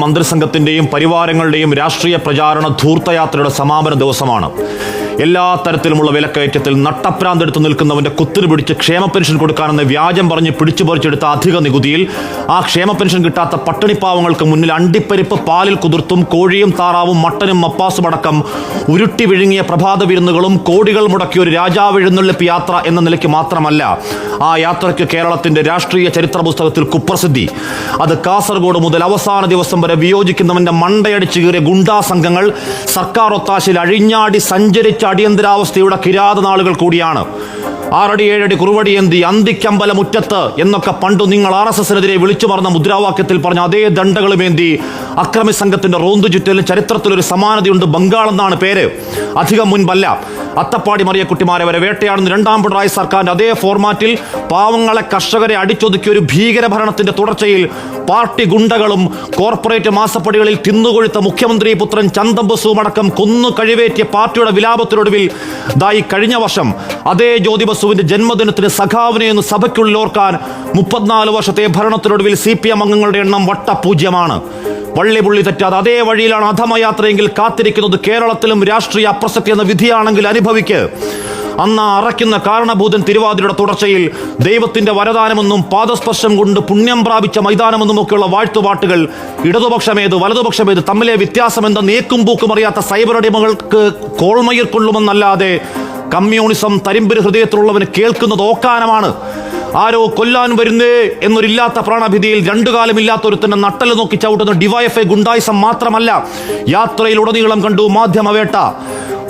മന്ത്രിസംഘത്തിന്റെയും പരിവാരങ്ങളുടെയും രാഷ്ട്രീയ പ്രചാരണ ധൂർത്തയാത്രയുടെ സമാപന ദിവസമാണ്. എല്ലാ തരത്തിലുമുള്ള വിലക്കയറ്റത്തിൽ നട്ടപ്രാന്തെടുത്ത് നിൽക്കുന്നവന്റെ കുത്തിരി പിടിച്ച് ക്ഷേമ പെൻഷൻ കൊടുക്കാനെന്ന് വ്യാജം പറഞ്ഞ് പിടിച്ചു പറിച്ചെടുത്ത അധിക നികുതിയിൽ ആ ക്ഷേമ പെൻഷൻ കിട്ടാത്ത പട്ടിണിപ്പാവങ്ങൾക്ക് മുന്നിൽ അണ്ടിപ്പരിപ്പ് പാലിൽ കുതിർത്തും കോഴിയും താറാവും മട്ടനും മപ്പാസും അടക്കം ഉരുട്ടി വിഴുങ്ങിയ പ്രഭാത വിരുന്നുകളും കോടികൾ മുടക്കിയ ഒരു രാജാവ് എഴുന്നള്ളിപ്പ് യാത്ര എന്ന നിലയ്ക്ക് മാത്രമല്ല ആ യാത്രയ്ക്ക് കേരളത്തിന്റെ രാഷ്ട്രീയ ചരിത്ര പുസ്തകത്തിൽ കുപ്രസിദ്ധി. അത് കാസർഗോഡ് മുതൽ അവസാന ദിവസം വരെ വിയോജിക്കുന്നവന്റെ മണ്ടയടിച്ച് കീറിയ ഗുണ്ടാ സംഘങ്ങൾ സർക്കാർ ഒത്താശയിൽ അഴിഞ്ഞാടി സഞ്ചരിച്ച അടിയന്തരാവസ്ഥയുടെ കിരാത നാളുകൾ കൂടിയാണ്. ആറടി ഏഴടി കുറുവടി എന്തി അന്തിക്കമ്പല മുറ്റത്ത് എന്നൊക്കെ പണ്ടു നിങ്ങൾ ആർ എസ് എസിനെതിരെ വിളിച്ചു പറഞ്ഞ മുദ്രാവാക്യത്തിൽ പറഞ്ഞ അതേ ദണ്ഡകളുമേന്തി അക്രമി സംഘത്തിന്റെ റോന്തു ചുറ്റലും ചരിത്രത്തിലൊരു സമാനതയുണ്ട്. ബംഗാൾ എന്നാണ് പേര്. അധികം മുൻപല്ല. അത്തപ്പാടി മറിയക്കുട്ടിമാരെ വരെ വേട്ടയാടുന്ന രണ്ടാം പിണറായി സർക്കാരിന്റെ അതേ ഫോർമാറ്റിൽ പാവങ്ങളെ കർഷകരെ അടിച്ചൊതുക്കിയ ഒരു ഭീകരഭരണത്തിന്റെ തുടർച്ചയിൽ പാർട്ടി ഗുണ്ടകളും കോർപ്പറേറ്റ് മാസപ്പടികളിൽ തിന്നുകൊഴുത്ത മുഖ്യമന്ത്രി പുത്രൻ ചന്ദംബസുമടക്കം ബസുവും കൊന്നു കഴിവേറ്റിയ പാർട്ടിയുടെ വിലാപത്തിനൊടുവിൽ ദായി കഴിഞ്ഞ വർഷം അതേ ജ്യോതി ബസുവിന്റെ ജന്മദിനത്തിന് സഖാവിനെ എന്ന് സഭയ്ക്കുള്ളിൽ ഓർക്കാൻ മുപ്പത്തിനാല് വർഷത്തെ ഭരണത്തിനൊടുവിൽ സി പി എം അംഗങ്ങളുടെ എണ്ണം വട്ടപൂജ്യമാണ്. വള്ളി പുള്ളി തെറ്റാതെ അതേ വഴിയിലാണ് അധമയാത്രയെങ്കിൽ കാത്തിരിക്കുന്നത് കേരളത്തിലും രാഷ്ട്രീയ അപ്രസക്തി എന്ന വിധിയാണെങ്കിൽ അനുഭവിക്ക്. അന്ന് അറയ്ക്കുന്ന കാരണഭൂതൻ തിരുവാതിരയുടെ തുടർച്ചയിൽ ദൈവത്തിന്റെ വരദാനമെന്നും പാദസ്പർശം കൊണ്ട് പുണ്യം പ്രാപിച്ച മൈതാനമെന്നും ഒക്കെയുള്ള വാഴ്ത്തുപാട്ടുകൾ ഇടതുപക്ഷമേത് വലതുപക്ഷമേത് തമ്മിലെ വ്യത്യാസം എന്താ നീക്കും പൂക്കും അറിയാത്ത സൈബർ അടിമകൾക്ക് കോൾമയിർ കൊള്ളുമെന്നല്ലാതെ കമ്മ്യൂണിസം തരിമ്പിന് ഹൃദയത്തിലുള്ളവന് കേൾക്കുന്നത് ഓക്കാനമാണ്. ആരോ കൊല്ലാൻ വരുന്നേ എന്നൊരില്ലാത്ത പ്രാണഭിതിയിൽ രണ്ടു കാലമില്ലാത്ത ഒരുത്തന്റെ നട്ടൽ നോക്കി ചവിട്ടുന്ന ഡിവൈഎഫ്ഐ ഗുണ്ടായിസം മാത്രമല്ല യാത്രയിലുടനീളം കണ്ടു മാധ്യമവേട്ട.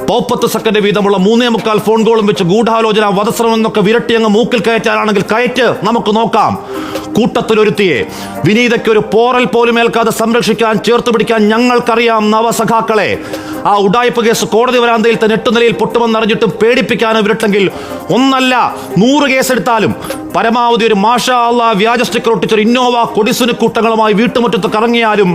പോപ്പത്ത് സെക്കൻഡ് വീതമുള്ള മൂന്നേ മുക്കാൽ ഫോൺ കോളും വെച്ച് ഗൂഢാലോചന വധശ്രമം എന്നൊക്കെ വിരട്ടി അങ്ങ് മൂക്കിൽ കയറ്റാനാണെങ്കിൽ കയറ്റ്. നമുക്ക് നോക്കാം. കൂട്ടത്തിലൊരുത്തിയെ വിനീതയ്ക്ക് ഒരു പോറൽ പോലും ഏൽക്കാതെ സംരക്ഷിക്കാൻ ചേർത്ത് പിടിക്കാൻ ഞങ്ങൾക്കറിയാം നവസഖാക്കളെ. ആ ഉടായ്പ കേസ് കോടതി വരാന്തയിൽ തന്നെ എട്ട് നിലയിൽ പൊട്ടുമെന്നറിഞ്ഞിട്ടും പേടിപ്പിക്കാനും വിരട്ടെങ്കിൽ ഒന്നല്ല നൂറ് കേസെടുത്താലും പരമാവധി ഒരു മാഷാ അള്ളാ വ്യാജ സ്റ്റിക്കർ ഒട്ടിച്ചൊരു ഇന്നോവ കൊടിസുനി കൂട്ടങ്ങളുമായി വീട്ടുമുറ്റത്ത് കറങ്ങിയാലും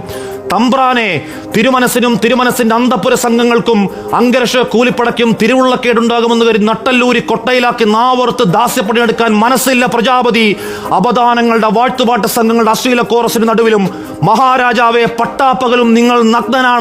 തമ്പ്രാനെ തിരുമനസിനും തിരുമനസിന്റെ അന്തപുര സംഘങ്ങൾക്കും അങ്കരഷ കൂലിപ്പടയ്ക്കും തിരുവുള്ളക്കേടുണ്ടാകുമെന്ന് കരുതി നട്ടല്ലൂരി കൊട്ടയിലാക്കി നാവോർത്ത് ദാസ്യപ്പണിയെടുക്കാൻ മനസ്സില്ല പ്രജാപതി. അപദാനങ്ങളുടെ വാഴ്ത്തുപാട്ട് സംഘങ്ങളുടെ അശ്ലീല കോറസിന് നടുവിലും മഹാരാജാവെ പട്ടാപ്പകലും നിങ്ങൾ നഗ്നനാണ്.